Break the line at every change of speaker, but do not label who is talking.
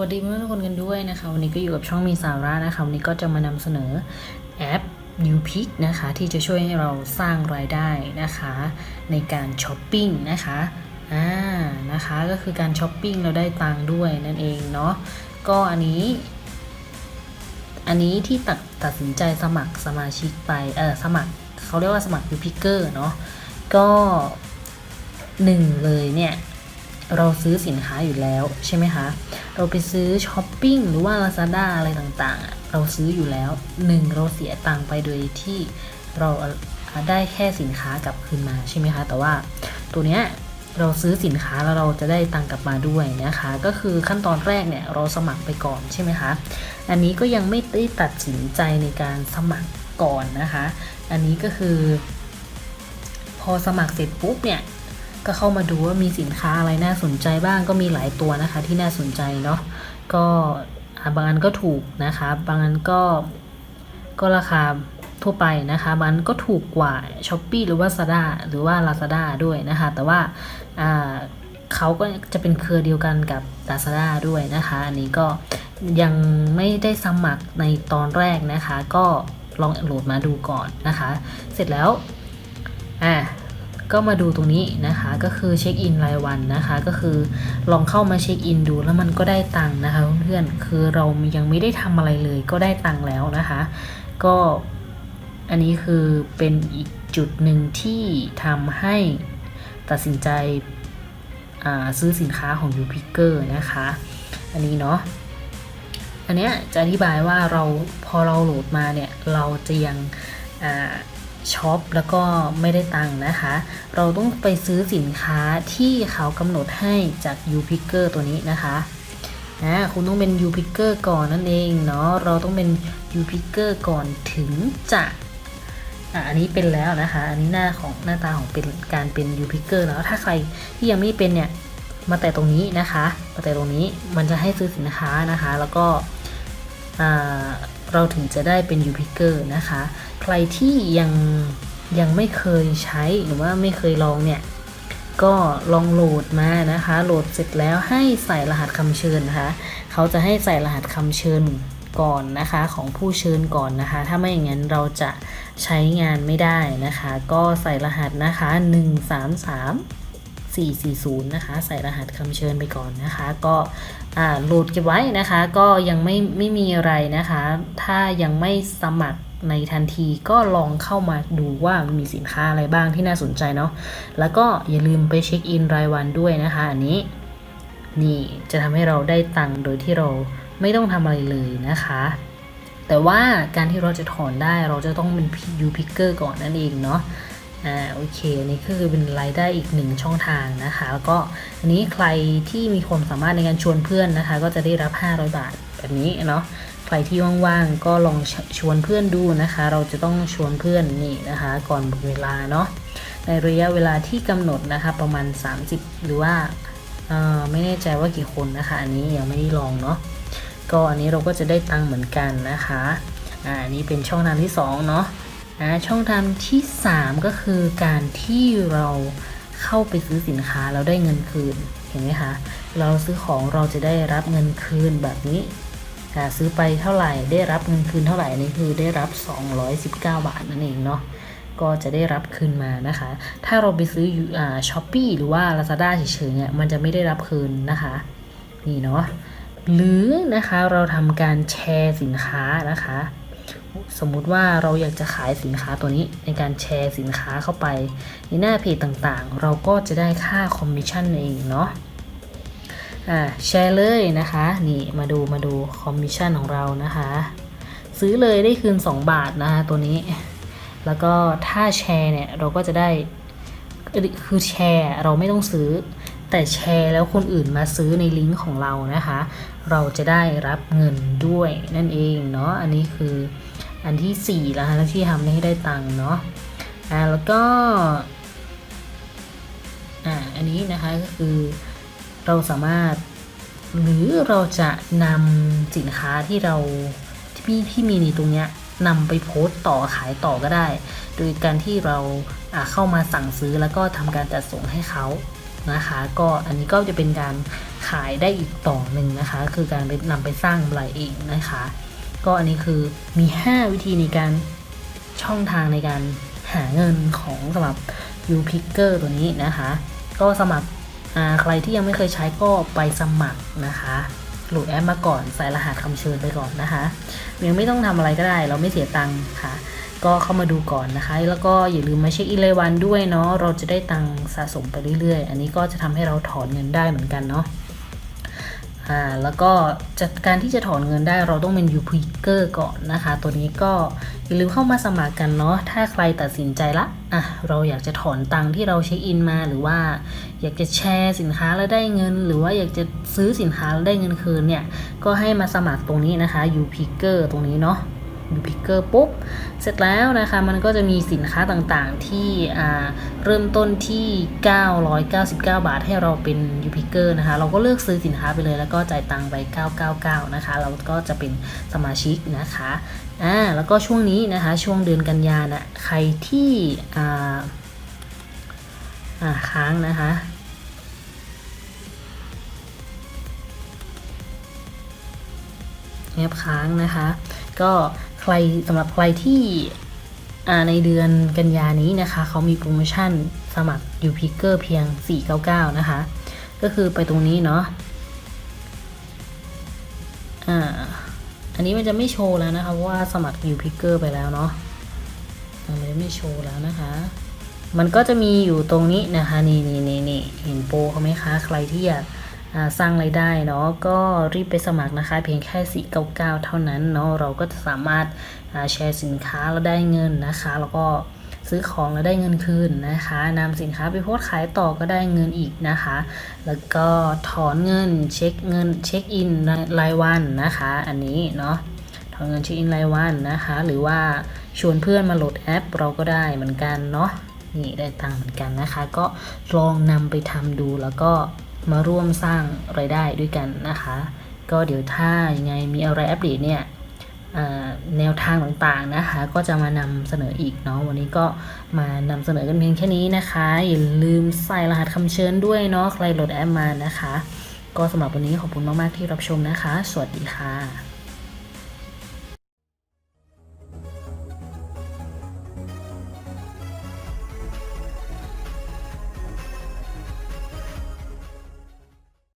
วัสดีเพื่อนๆทุกคนกันด้วยนะคะ วันนี้ก็อยู่กับช่องมีสาระนะคะ วันนี้ก็จะมานำเสนอแอป u p i c นะคะ ที่จะช่วยให้เราสร้างรายได้นะคะ ในการช้อปปิ้งนะคะอ่านะคะก็คือการช้อปปิ้งเราได้ตังค์ด้วยนั่นเองเนาะก็อันนี้ อันนี้ที่ตัดตัดสินใจสมัครสมาชิกไปเออสมัครเขาเรียกว่าสมัคร u p i c k e r เนาะก็หนึ่งเลยเนี่ย เราซื้อสินค้าอยู่แล้วใช่ไหมคะ เราไปซื้อช้อปปิ้งหรือว่า Lazada อะไรต่างๆ เราซื้ออยู่แล้วหนึ่งเราเสียตังค์ไปโดยที่เราได้แค่สินค้ากลับคืนมาใช่ไหมคะ แต่ว่าตัวเนี้ยเราซื้อสินค้าแล้วเราจะได้ตังค์กลับมาด้วยนะคะ ก็คือขั้นตอนแรกเนี่ยเราสมัครไปก่อนใช่ไหมคะ อันนี้ก็ยังไม่ได้ตัดสินใจในการสมัครก่อนนะคะ อันนี้ก็คือ พอสมัครเสร็จปุ๊บเนี่ย ก็เข้ามาดูว่ามีสินค้าอะไรน่าสนใจบ้างก็มีหลายตัวนะคะ ที่น่าสนใจเนาะก็บางอันก็ถูกนะคะ บางอันก็ก็ราคาทั่วไปนะคะบางอันก็ถูกกว่า s h อ p e e หรือว่า Zada หรือว่า Lazada ด้วยนะคะ แต่ว่าอ่าเขาก็จะเป็นเครือเดียวกันกับ Lazada ด้วยนะคะ อันนี้ก็ยังไม่ได้สมัครในตอนแรกนะคะ ก็ลองโหลดมาดูก่อนนะคะ เสร็จแล้วอ่า ก็มาดูตรงนี้นะคะก็คือเช็คอินรายวันนะคะก็คือลองเข้ามาเช็คอินดูแล้วมันก็ได้ตังค์นะคะเพื่อนคือเรายังไม่ได้ทำอะไรเลยก็ได้ตังค์แล้วนะคะ ก็อันนี้คือเป็นอีกจุดหนึ่งที่ทำให้ตัดสินใจซื้อสินค้าของ u p i c k e r นะคะ อันนี้เนาะอันเนี้ยจะอธิบายว่าเราพอเราโหลดมาเนี่ยเราจะยังอ่า ช็อปแล้วก็ไม่ได้ตังค์นะคะ เราต้องไปซื้อสินค้าที่เขากำหนดให้จาก u p i c k e r ตัวนี้นะคะนะคุณต้องเป็น u p i c k e r ก่อนนั่นเองเนาะเราต้องเป็น u p i c k e r ก่อนถึงจะอันนี้เป็นแล้วนะคะ อันนี้หน้าของหน้าตาของเป็นการเป็น u p i c k e r แล้วถ้าใครที่ยังไม่เป็นเนี่ยมาแต่ตรงนี้นะคะ มาแต่ตรงนี้มันจะให้ซื้อสินค้านะคะ แล้วก็อ่า เราถึงจะได้เป็น u p i c k e r นะคะ ใครที่ยังยังไม่เคยใช้หรือว่าไม่เคยลองเนี่ย ก็ลองโหลดมานะคะ โหลดเสร็จแล้วให้ใส่รหัสคำเชิญนะคะ เขาจะให้ใส่รหัสคำเชิญก่อนนะคะของผู้เชิญก่อนนะคะ ถ้าไม่อย่างนั้นเราจะใช้งานไม่ได้นะคะ ก็ใส่รหัสนะคะ 1 3 3 440 นะคะ ใส่รหัสคำเชิญไปก่อนนะคะ ก็ โหลดเก็บไว้นะคะ ก็ยังไม่ไม่มีอะไรนะคะ ถ้ายังไม่สมัครในทันทีก็ลองเข้ามาดูว่ามีสินค้าอะไรบ้างที่น่าสนใจเนาะแล้วก็อย่าลืมไปเช็คอินรายวันด้วยนะคะ อันนี้นี่จะทำให้เราได้ตังค์โดยที่เราไม่ต้องทำอะไรเลยนะคะ แต่ว่าการที่เราจะถอนได้เราจะต้องเป็น U Picker ก่อนนั่นเองเนาะ อ่าโอเคอันนี้ก็คือเป็นรายได้อีกหนึ่งช่องทางนะคะ แล้วก็อันนี้ใครที่มีความสามารถในการชวนเพื่อนนะคะ ก็จะได้รับ 500 บาทแบบนี้เนาะใครที่ว่างๆก็ลองชวนเพื่อนดูนะคะ เราจะต้องชวนเพื่อนนี่นะคะ ก่อนเวลาเนาะในระยะเวลาที่กำหนดนะคะประมาณ 30 หรือว่าเออไม่แน่ใจว่ากี่คนนะคะ อันนี้ยังไม่ได้ลองเนาะก็อันนี้เราก็จะได้ตังค์เหมือนกันนะคะอ่าอันนี้เป็นช่องทางที่สองเนาะ อ่าช่องทางที่ 3 ก็คือการที่เราเข้าไปซื้อสินค้าแล้วได้เงินคืนเห็นไหมคะเราซื้อของเราจะได้รับเงินคืนแบบนี้ซื้อไปเท่าไหร่ได้รับเงินคืนเท่าไหร่นนี่คือได้รับ 219 บาทนั่นเองเนาะก็จะได้รับคืนมานะคะ ถ้าเราไปซื้ออยู่อ่าช้อปปีหรือว่า Lazada เฉยๆเนี่ยมันจะไม่ได้รับคืนนะคะ นี่เนาะหรือนะคะเราทำการแชร์สินค้านะคะ สมมุติว่าเราอยากจะขายสินค้าตัวนี้ในการแชร์สินค้าเข้าไป ในหน้าเพจต่างๆ เราก็จะได้ค่าคอมมิชชั่นเองเนาะอ่าแชร์เลยนะคะ นี่มาดูมาดูคอมมิชชั่นของเรานะคะ ซื้อเลยได้คืน 2 บาทนะคะตัวนี้ แล้วก็ถ้าแชร์เนี่ยเราก็จะได้คือแชร์เราไม่ต้องซื้อ แต่แชร์แล้วคนอื่นมาซื้อในลิงก์ของเรานะคะ เราจะได้รับเงินด้วยนั่นเองเนาะอันนี้คือ อันที่สี่แล้วนะที่ทำให้ได้ตังค์เนาะอ่าแล้วก็อ่าอันนี้นะคะก็คือเราสามารถหรือเราจะนำสินค้าที่เราที่ที่มีในตรงเนี้ยนำไปโพสต์ต่อขายต่อก็ได้ โดยการที่เราอ่าเข้ามาสั่งซื้อแล้วก็ทำการจัดส่งให้เขานะคะ ก็อันนี้ก็จะเป็นการขายได้อีกต่อหนึ่งนะคะ คือการไปนำไปสร้างกำไรเองนะคะ ก็อันนี้คือมี 5 วิธีในการช่องทางในการหาเงินของสำหรับ u p i c k e r ตัวนี้นะคะ ก็สมัครใครที่ยังไม่เคยใช้ก็ไปสมัครนะคะโหลดแอปมาก่อนใส่รหัสคำเชิญไปก่อนนะคะ ยังไม่ต้องทำอะไรก็ได้ เราไม่เสียตังค์ค่ะ ก็เข้ามาดูก่อนนะคะ แล้วก็อย่าลืมมาเช็คอินรายวันด้วยเนาะเราจะได้ตังค์สะสมไปเรื่อยๆ อันนี้ก็จะทำให้เราถอนเงินได้เหมือนกันเนาะ อ่าแล้วก็จัดการที่จะถอนเงินได้เราต้องเป็นยูพิเกอร์ก่อนนะคะ ตัวนี้ก็อย่าลืมเข้ามาสมัครกันเนาะถ้าใครตัดสินใจละอะเราอยากจะถอนตังค์ที่เราเช็คอินมาหรือว่า อยากจะแชร์สินค้าแล้วได้เงิน หรือว่าอยากจะซื้อสินค้าแล้วได้เงินคืนเนี่ยก็ให้มาสมัครตรงนี้นะคะยูพิเกอร์ตรงนี้เนาะ u p i c k e r ปุ๊บ เสร็จแล้วนะคะมันก็จะมีสินค้าต่างๆที่เริ่มต้นที่ 999 บาทให้เราเป็น u p i c k e r นะคะ เราก็เลือกซื้อสินค้าไปเลยแล้วก็จ่ายตังค์ไป 999 นะคะ เราก็จะเป็นสมาชิกนะคะอ่าแล้วก็ช่วงนี้นะคะช่วงเดือนกันยานะใครที่อ่าอ่าค้างนะคะแอปค้างนะคะ ก็ ใครสำหรับใครที่ในเดือนกันยานี้นะคะ เขามีโปรโมชั่นสมัคร u p i c k e r เพียง 499 นะคะ ก็คือไปตรงนี้เนาะอ่าอันนี้มันจะไม่โชว์แล้วนะคะว่าสมัคร u p i c k e r ไปแล้วเนาะมันจะไม่โชว์แล้วนะคะ มันก็จะมีอยู่ตรงนี้นะคะ นี่นี่นี่นี่เห็นโปรเขาไหมคะ ใครที่อยาก สร้างไรายได้เนาะก็รีบไปสมัครนะคะ เพียงแค่ 499 เท่านั้นเนาะเราก็จะสามารถแชร์สินค้าแล้วได้เงินนะคะ แล้วก็ซื้อของแล้วได้เงินคืนนะคะนำสินค้าไปโพสขายต่อก็ได้เงินอีกนะคะ แล้วก็ถอนเงินเช็คเงินเช็คอินรายวันนะคะ อันนี้เนาะถอนเงินเช็คอินรายวันนะคะ หรือว่าชวนเพื่อนมาโหลดแอป เราก็ได้เหมือนกันเนาะนี่ได้ตังค์เหมือนกันนะคะ ก็ลองนำไปทำดูแล้วก็ มาร่วมสร้างไรายได้ด้วยกันนะคะ ก็เดี๋ยวถ้ายังไงมีอะไรอัปเดตเนี่ยแนวทางต่างๆนะคะ ก็จะมานำเสนออีกเนาะวันนี้ก็มานำเสนอกันเพียงแค่นี้นะคะ อย่าลืมใส่รหัสคำเชิญด้วยเนาะใครโหลดแอปมานะคะ ก็สำหรับวันนี้ขอบคุณมากๆที่รับชมนะคะ สวัสดีค่ะ